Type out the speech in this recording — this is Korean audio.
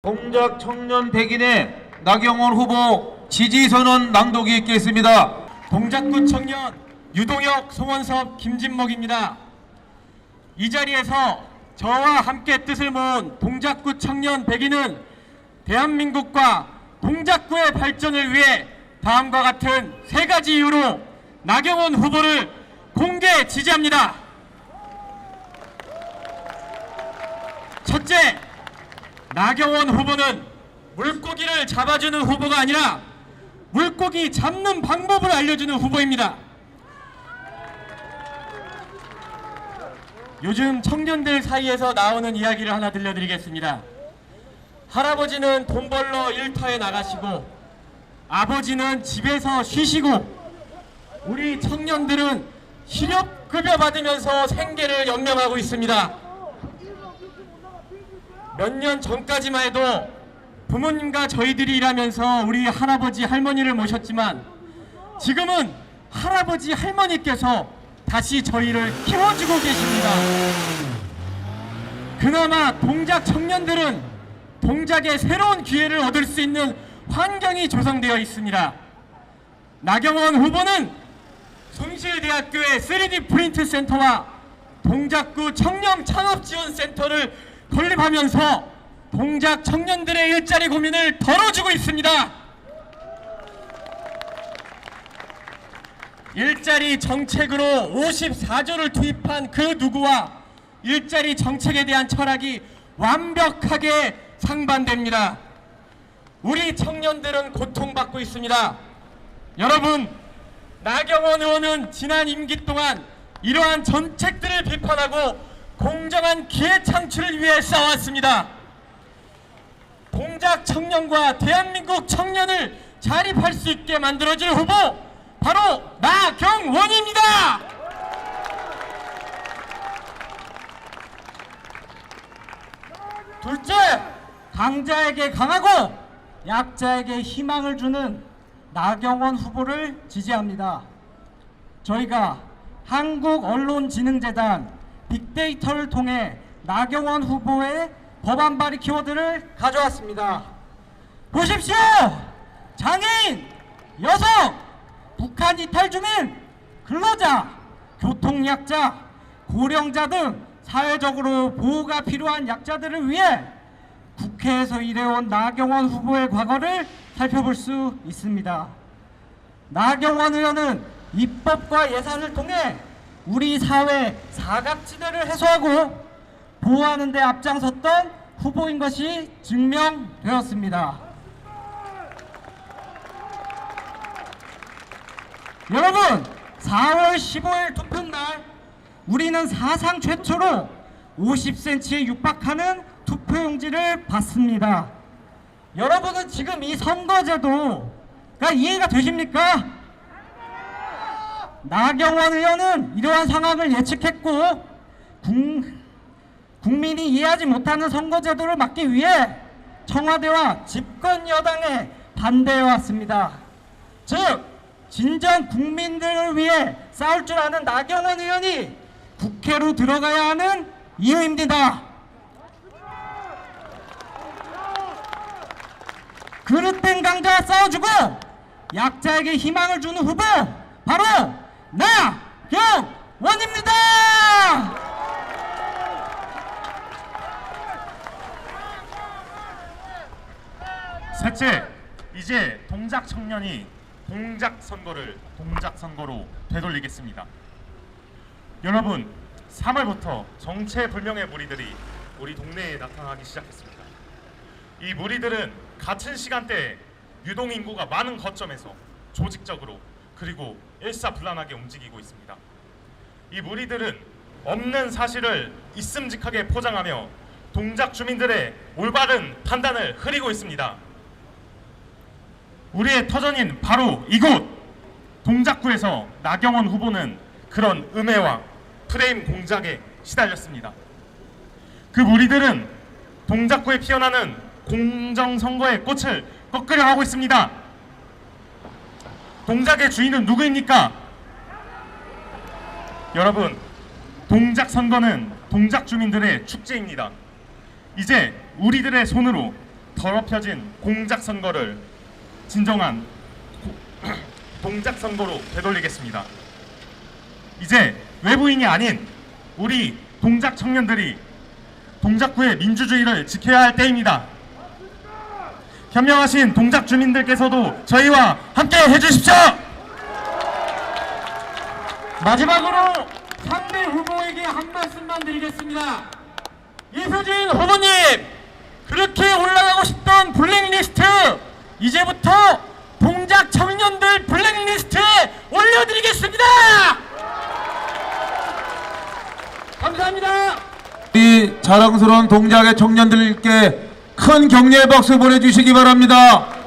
동작 청년 백인의 나경원 후보 지지선언 낭독이 있겠습니다. 동작구 청년 유동혁 송원섭 김진목입니다. 이 자리에서 저와 함께 뜻을 모은 동작구 청년 백인은 대한민국과 동작구의 발전을 위해 다음과 같은 세 가지 이유로 나경원 후보를 공개 지지합니다. 첫째, 나경원 후보는 물고기를 잡아주는 후보가 아니라 물고기 잡는 방법을 알려주는 후보입니다. 요즘 청년들 사이에서 나오는 이야기를 하나 들려드리겠습니다. 할아버지는 돈 벌러 일터에 나가시고 아버지는 집에서 쉬시고 우리 청년들은 실업급여 받으면서 생계를 연명하고 있습니다. 몇 년 전까지만 해도 부모님과 저희들이 일하면서 우리 할아버지 할머니를 모셨지만 지금은 할아버지 할머니께서 다시 저희를 키워주고 계십니다. 그나마 동작 청년들은 동작의 새로운 기회를 얻을 수 있는 환경이 조성되어 있습니다. 나경원 후보는 숭실대학교의 3D 프린트 센터와 동작구 청년 창업 지원 센터를 건립하면서 동작 청년들의 일자리 고민을 덜어주고 있습니다. 일자리 정책으로 54조를 투입한 그 누구와 일자리 정책에 대한 철학이 완벽하게 상반됩니다. 우리 청년들은 고통받고 있습니다. 여러분, 나경원 의원은 지난 임기 동안 이러한 정책들을 비판하고 공정한 기회 창출을 위해 싸웠습니다. 동작 청년과 대한민국 청년을 자립할 수 있게 만들어줄 후보 바로 나경원입니다. 둘째, 강자에게 강하고 약자에게 희망을 주는 나경원 후보를 지지합니다. 저희가 한국언론진흥재단 빅데이터를 통해 나경원 후보의 법안 발의 키워드를 가져왔습니다. 보십시오! 장애인, 여성, 북한 이탈 중인 근로자, 교통약자, 고령자 등 사회적으로 보호가 필요한 약자들을 위해 국회에서 일해온 나경원 후보의 과거를 살펴볼 수 있습니다. 나경원 의원은 입법과 예산을 통해 우리 사회 사각지대를 해소하고 보호하는 데 앞장섰던 후보인 것이 증명되었습니다. 여러분 4월 15일 투표날 우리는 사상 최초로 50cm에 육박하는 투표용지를 받습니다. 여러분은 지금 이 선거제도가 이해가 되십니까? 나경원 의원은 이러한 상황을 예측했고 국, 국민이 이해하지 못하는 선거제도를 막기 위해 청와대와 집권 여당에 반대해 왔습니다. 즉 진정 국민들을 위해 싸울 줄 아는 나경원 의원이 국회로 들어가야 하는 이유입니다. 그릇된 강자와 싸워주고 약자에게 희망을 주는 후보 바로 나경원입니다. 셋째, 이제 동작 청년이 동작 선거를 동작 선거로 되돌리겠습니다. 여러분, 3월부터 정체불명의 무리들이 우리 동네에 나타나기 시작했습니다. 이 무리들은 같은 시간대에 유동 인구가 많은 거점에서 조직적으로 그리고 일사불란하게 움직이고 있습니다. 이 무리들은 없는 사실을 있음직하게 포장하며 동작 주민들의 올바른 판단을 흐리고 있습니다. 우리의 터전인 바로 이곳 동작구에서 나경원 후보는 그런 음해와 프레임 공작에 시달렸습니다. 그 무리들은 동작구에 피어나는 공정선거의 꽃을 꺾으려 하고 있습니다. 동작의 주인은 누구입니까? 여러분, 동작 선거는 동작 주민들의 축제입니다. 이제 우리들의 손으로 더럽혀진 공작 선거를 진정한 고- 동작 선거로 되돌리겠습니다. 이제 외부인이 아닌 우리 동작 청년들이 동작구의 민주주의를 지켜야 할 때입니다. 현명하신 동작 주민들께서도 저희와 함께 해주십시오. 마지막으로 상대 후보에게 한 말씀만 드리겠습니다. 이수진 후보님, 그렇게 올라가고 싶던 블랙리스트, 이제부터 동작 청년들 블랙리스트에 올려드리겠습니다! 감사합니다. 이 자랑스러운 동작의 청년들께 큰 격려의 박수 보내주시기 바랍니다.